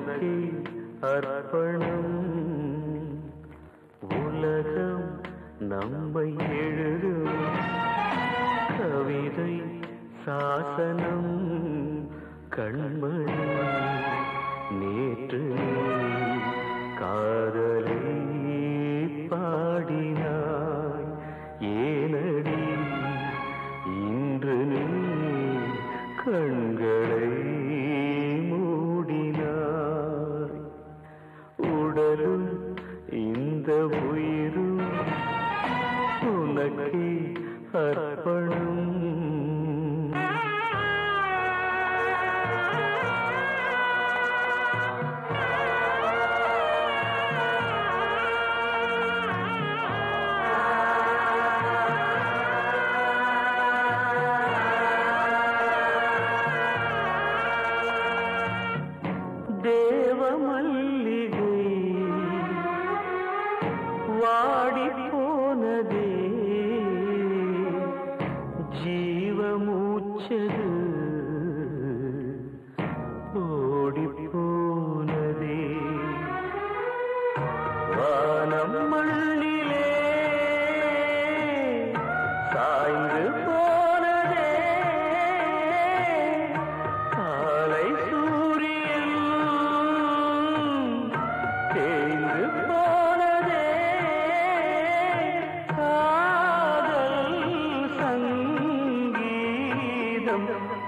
உனக்கே அர்ப்பணம். உலகம் நம்மை எழுதும். கவிதை சாசனம் கண்மணி நேற்று காதலை பாடினாய். ஏனடி இன்று நீ கண் அர்ப்பணம்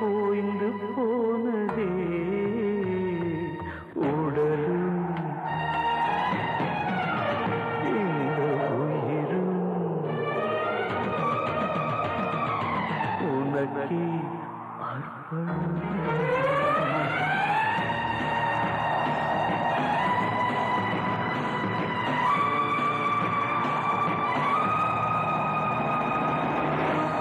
ஓய்ந்து போனதே. உடலும் இந்த உயிரும். உனக்கே அர்ப்பணம்.